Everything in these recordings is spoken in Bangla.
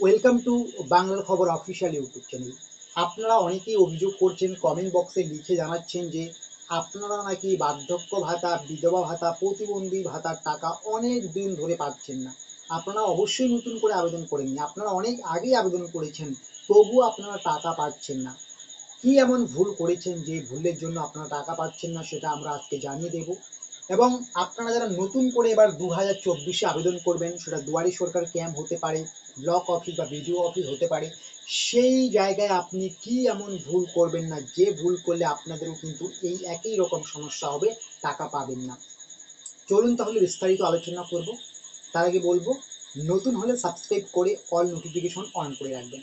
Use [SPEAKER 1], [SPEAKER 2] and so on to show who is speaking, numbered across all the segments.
[SPEAKER 1] ওয়েলকাম টু বাংলার খবর অফিসিয়াল ইউটিউব চ্যানেল আপনারা অনেকেই অভিযোগ করছেন কমেন্ট বক্সে লিখে জানাচ্ছেন যে আপনারা নাকি বার্ধক্য ভাতা, বিধবা ভাতা, প্রতিবন্ধী ভাতার টাকা অনেক দিন ধরে পাচ্ছেন না। আপনারা অবশ্যই নতুন করে আবেদন করেননি। আপনারা অনেক আগেই আবেদন করেছেন তবুও আপনারা টাকা পাচ্ছেন না। কি এমন ভুল করেছেন যে ভুলের জন্য আপনারা টাকা পাচ্ছেন না, সেটা আমরা আজকে জানিয়ে দেব। এবং আপনারা যারা নতুন করে এবার দু হাজার চব্বিশে আবেদন করবেন, সেটা দুয়ারি সরকার ক্যাম্প হতে পারে, ব্লক অফিস বা বিডিও অফিস হতে পারে, সেই জায়গায় আপনি কি এমন ভুল করবেন না, যে ভুল করলে আপনাদেরও কিন্তু এই একই রকম সমস্যা হবে, টাকা পাবেন না। চলুন তাহলে বিস্তারিত আলোচনা করব। তার আগে বলব, নতুন হলে সাবস্ক্রাইব করে অল নোটিফিকেশন অন করে রাখবেন।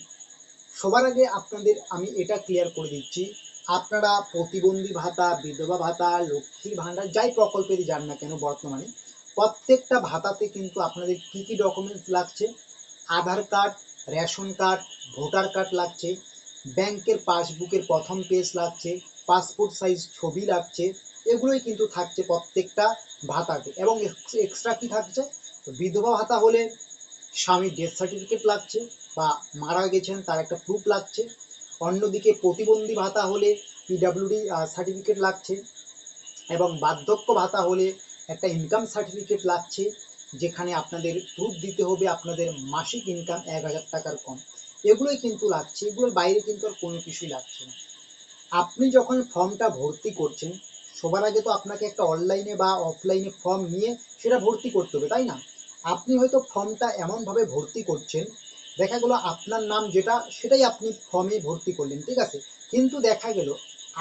[SPEAKER 1] সবার আগে আপনাদের আমি এটা ক্লিয়ার করে দিচ্ছি আপনারা প্রতিবন্ধী ভাতা, বিধবা ভাতা, লক্ষ্মীর ভাণ্ডার, যাই প্রকল্পের যান না কেন বর্তমানে, প্রত্যেকটা ভাতাতে কিন্তু আপনাদের কি কি ডকুমেন্টস লাগছে? Aadhaar card, ration card, voter card লাগছে, ব্যাংকের পাসবুকের প্রথম পেজ লাগছে, পাসপোর্ট সাইজ ছবি লাগছে, এগুলোই কিন্তু থাকছে প্রত্যেকটা ভাতাতে। এবং এক্সট্রা কি থাকছে? বিধবা ভাতা হলে স্বামীর ডেথ সার্টিফিকেট লাগছে বা মারা গেছেন তার একটা প্রুফ লাগছে অন্যদিকে প্রতিবন্ধী ভাতা হলে পিডাব্লিউডি সার্টিফিকেট লাগছে এবং বার্ধক্য ভাতা হলে একটা ইনকাম সার্টিফিকেট লাগছে যেখানে আপনাদের প্রুফ দিতে হবে আপনাদের মাসিক ইনকাম এক হাজার টাকার কম। এগুলোই কিন্তু লাগছে, এগুলোর বাইরে কিন্তু আর কোনো কিছুই লাগছে না। আপনি যখন ফর্মটা ভর্তি করছেন, সবার আগে তো আপনাকে একটা অনলাইনে বা অফলাইনে ফর্ম নিয়ে সেটা ভর্তি করতে হবে, তাই না? আপনি হয়তো ফর্মটা এমনভাবে ভর্তি করছেন দেখা গেলো আপনার নাম যেটা, সেটাই আপনি ফর্মে ভর্তি করলেন, ঠিক আছে? কিন্তু দেখা গেল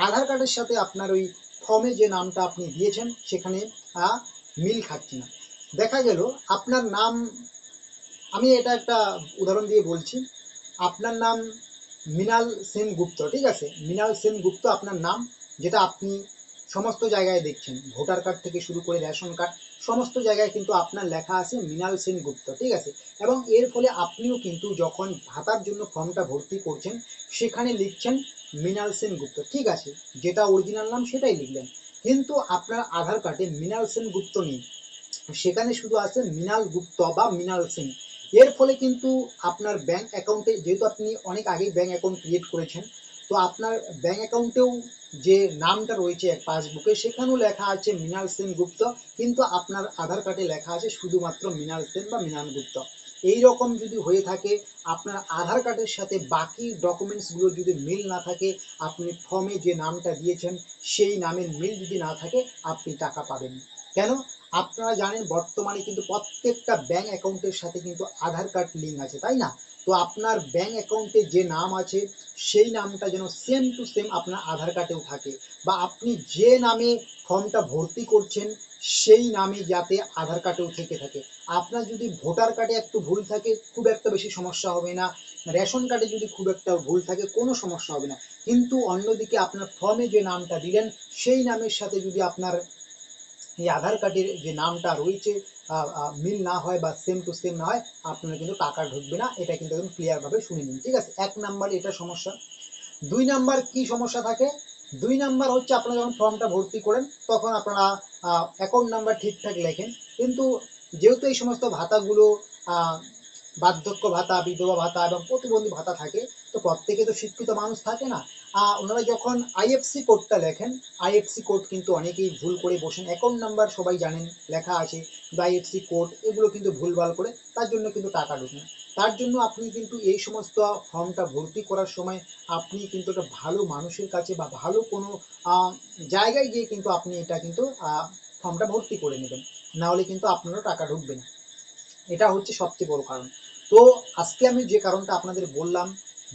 [SPEAKER 1] আধার কার্ডের সাথে আপনার ওই ফর্মে যে নামটা আপনি দিয়েছেন, সেখানে মিল খাচ্ছে না। দেখা গেল আপনার নাম, আমি এটা একটা উদাহরণ দিয়ে বলছি। আপনার নাম মৃণাল সেন গুপ্ত, ঠিক আছে? মৃণাল সেন গুপ্ত আপনার নাম, যেটা আপনি সমস্ত জায়গায় দেখছেন। ভোটার কার্ড থেকে শুরু করে রেশন কার্ড সমস্ত জায়গায় কিন্তু আপনার লেখা আছে মৃণাল সেন গুপ্ত, ঠিক আছে? এবং এর ফলে আপনিও কিন্তু যখন ভাতার জন্য ফর্মটা ভর্তি করছেন, সেখানে লিখছেন মৃণাল সেন গুপ্ত, ঠিক আছে? যেটা অরিজিনাল নাম সেটাই লিখলেন। কিন্তু আপনার আধার কার্ডে মৃণাল সেন গুপ্ত নেই। সেখানে শুধু আছে মৃণাল গুপ্ত বা মৃণাল সেন। এর ফলে কিন্তু আপনার ব্যাংক অ্যাকাউন্টে যেহেতু আপনি অনেক আগেই ব্যাংক অ্যাকাউন্ট ক্রিয়েট করেছেন, তো আপনার ব্যাংক অ্যাকাউন্টেও যে নামটা রয়েছে এক পাসবুকে, সেখানেও লেখা আছে মৃণাল সেন গুপ্ত, কিন্তু আপনার আধার কার্ডে লেখা আছে শুধুমাত্র মৃণাল সেন বা মৃণাল গুপ্ত এই রকম যদি হয়ে থাকে, আপনার আধার কার্ডের সাথে বাকি ডকুমেন্টসগুলো যদি মিল না থাকে, আপনি ফর্মে যে নামটা দিয়েছেন, সেই নামের মিল যদি না থাকে, আপনি টাকা পাবেন। কেন? আপনারা জানেন বর্তমানে কিন্তু প্রত্যেকটা ব্যাংক অ্যাকাউন্টের সাথে কিন্তু আধার কার্ড লিঙ্ক আছে, তাই না? তো আপনার ব্যাংক অ্যাকাউন্টে যে নাম আছে, সেই নামটা যেন সেম টু সেম আপনার আধার কার্ডেও থাকে। বা আপনি যে নামে ফর্মটা ভর্তি করছেন, সেই নামে যাতে আধার কার্ডেও থেকে থাকে। আপনার যদি ভোটার কার্ডে একটু ভুল থাকে, খুব একটা বেশি সমস্যা হবে না। রেশন কার্ডে যদি খুব একটা ভুল থাকে, কোনো সমস্যা হবে না। কিন্তু অন্যদিকে আপনার ফর্মে যে নামটা দিলেন, সেই নামের সাথে যদি আপনার এই আধার কার্ডের যে নামটা রয়েছে মিল না হয় বা সেম টু সেম না হয় আপনার কিন্তু টাকা ঢুকবে না। এটা কিন্তু একদম ক্লিয়ার ভাবে শুনে নিন, ঠিক আছে? এক নাম্বার এটা সমস্যা। দুই নাম্বার কি সমস্যা থাকে? দুই নাম্বার হচ্ছে আপনারা যখন ফর্মটা ভর্তি করেন, তখন আপনারা অ্যাকাউন্ট নাম্বার ঠিকঠাক লেখেন। কিন্তু যেহেতু এই সমস্ত ভাতাগুলো বার্ধক্য ভাতা, বিধবা ভাতা এবং প্রতিবন্ধী ভাতা থাকে তো প্রত্যেকে তো শিক্ষিত মানুষ থাকে না। ওনারা যখন আইএফসি কোডটা লেখেন আইএফসি কোড কিন্তু অনেকেই ভুল করে বসেন। অ্যাকাউন্ট নাম্বার সবাই জানেন, লেখা আছে আইএফসি কোড, এগুলো কিন্তু ভুলভাল করে তার জন্য কিন্তু টাকা ঢুকে তার জন্য আপনি কিন্তু এই সমস্ত ফর্মটা ভর্তি করার সময় আপনি কিন্তু একটা ভালো মানুষের কাছে বা ভালো কোনো জায়গায় গিয়ে কিন্তু আপনি এটা কিন্তু ফর্মটা ভর্তি করে নেবেন। না হলে কিন্তু আপনারও টাকা ঢুকবে না। এটা হচ্ছে সবচেয়ে বড় কারণ। তো আজকে আমি যে কারণটা আপনাদের বললাম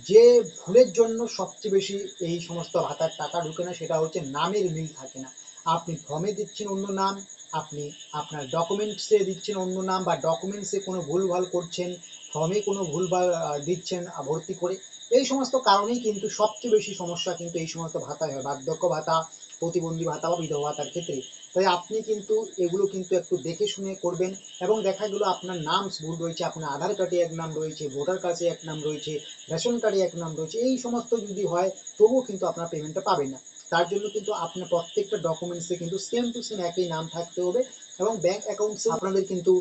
[SPEAKER 1] যে ভুলের জন্য সবচেয়ে বেশি এই সমস্ত ভাতার টাকা ঢুকে না, সেটা হচ্ছে নামের মিল থাকে না। আপনি ফর্মে দিচ্ছেন অন্য নাম, আপনি আপনার ডকুমেন্টসে দিচ্ছেন অন্য নাম বা ডকুমেন্টসে কোনো ভুলভাল করছেন ফর্মে কোনো ভুলভাল দিচ্ছেন ভর্তি করে এই সমস্ত কারণেই কিন্তু সবচেয়ে বেশি সমস্যা কিন্তু এই সমস্ত ভাতায় হয় বার্ধক্য ভাতা, প্রতিবন্ধী ভাতা বা বিধবা ভাতার ক্ষেত্রে। তাই আপনি কিন্তু এগুলো কিন্তু একটু দেখে শুনে করবেন এবং দেখা গেলো আপনার নাম ভুল রয়েছে, আপনার আধার কার্ডে এক নাম রয়েছে, ভোটার কার্ডে এক নাম রয়েছে, রেশন কার্ডে এক নাম রয়েছে, এই সমস্ত যদি হয় তবুও কিন্তু আপনার পেমেন্টটা পাবেন না। তার জন্য কিন্তু আপনার প্রত্যেকটা ডকুমেন্টসে কিন্তু সেম টু সেম একই নাম থাকতে হবে। এবং ব্যাংক অ্যাকাউন্টস আপনাদের কিন্তু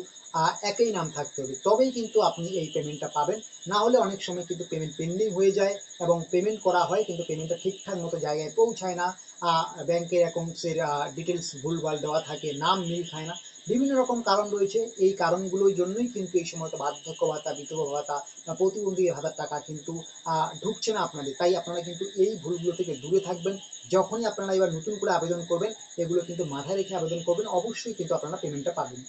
[SPEAKER 1] একই নাম থাকতে হবে। তবেই কিন্তু আপনি এই পেমেন্টটা পাবেন। না হলে অনেক সময় কিন্তু পেমেন্ট পেন্ডিং হয়ে যায় এবং পেমেন্ট করা হয় কিন্তু পেমেন্টটা ঠিকঠাক মতো জায়গায় পৌঁছায় না। ব্যাংকের অ্যাকাউন্টসের ডিটেলস ভুলভাল দেওয়া থাকে, নাম মিল খায় না। বিভিন্ন রকম কারণ রয়েছে। এই কারণগুলোর জন্যই কিন্তু এই সময়টা বার্ধক্য ভাতা বিধবা ভাতা বা প্রতিবন্ধী ভাতার টাকা কিন্তু ঢুকছে না আপনাদের। তাই আপনারা কিন্তু এই ভুলগুলো থেকে দূরে থাকবেন। যখনই আপনারা এবার নতুন করে আবেদন করবেন, এগুলো কিন্তু মাথায় রেখে আবেদন করবেন। অবশ্যই কিন্তু আপনারা পেমেন্টটা পাবেন।